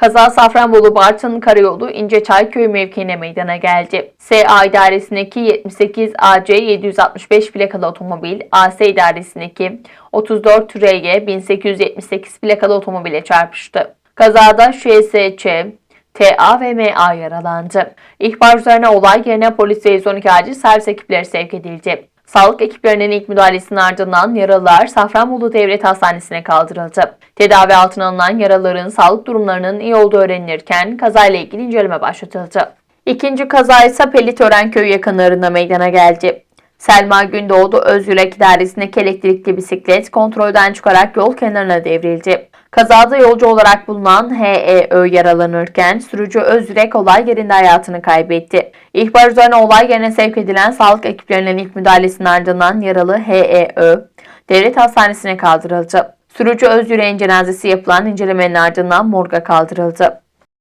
Kaza Safranbolu Bartın Karayolu İnceçay Köy mevkiine meydana geldi. SA idaresindeki 78 AC 765 plakalı otomobil, AS idaresindeki 34 RY 1878 plakalı otomobile çarpıştı. Kazada şSÇ, TA ve MA yaralandı. İhbar üzerine olay yerine polis ve 112 acil servis ekipleri sevk edildi. Sağlık ekiplerinin ilk müdahalesinin ardından yaralılar Safranbolu Devlet Hastanesi'ne kaldırıldı. Tedavi altına alınan yaralıların sağlık durumlarının iyi olduğu öğrenilirken kazayla ilgili inceleme başlatıldı. İkinci kaza ise Pelitören Köyü yakınlarında meydana geldi. Selma Gündoğdu Özyürek idaresindeki elektrikli bisiklet kontrolden çıkarak yol kenarına devrildi. Kazada yolcu olarak bulunan HEÖ yaralanırken sürücü Özyürek olay yerinde hayatını kaybetti. İhbar üzerine olay yerine sevk edilen sağlık ekiplerinin ilk müdahalesinin ardından yaralı HEÖ devlet hastanesine kaldırıldı. Sürücü Özyürek'in cenazesi yapılan incelemenin ardından morga kaldırıldı.